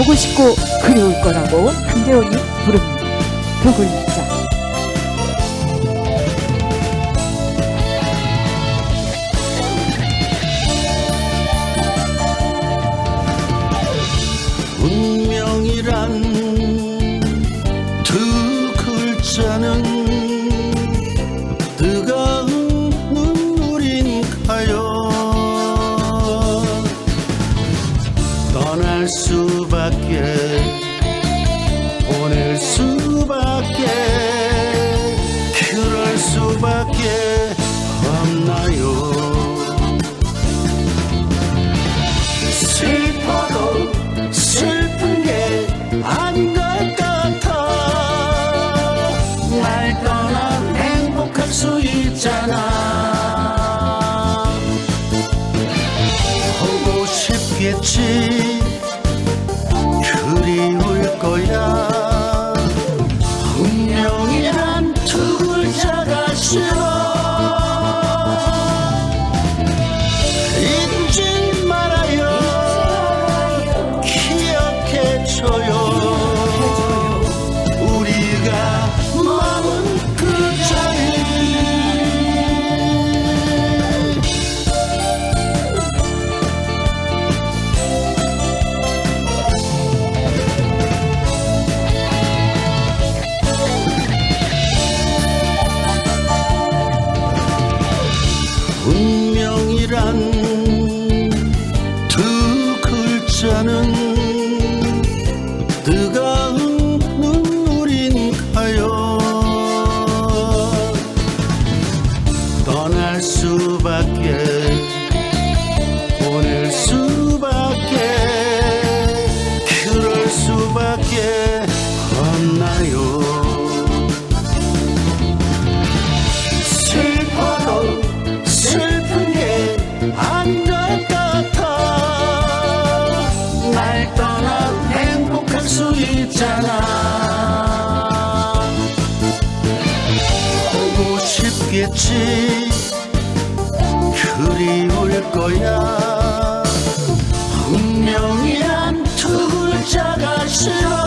보고 싶고 그리울 거라고 한재원이 부릅니다. 두 글자. 수밖에 보낼 수밖에 그럴 수밖에 없나요? 슬퍼도 슬픈 게 아닌 것 같아. 날 떠나 행복할 수 있잖아. 보고 싶겠지 글 운명이란 두 글자는 싶겠지? 그리울 거야. 운명이란 두 글자가 싫어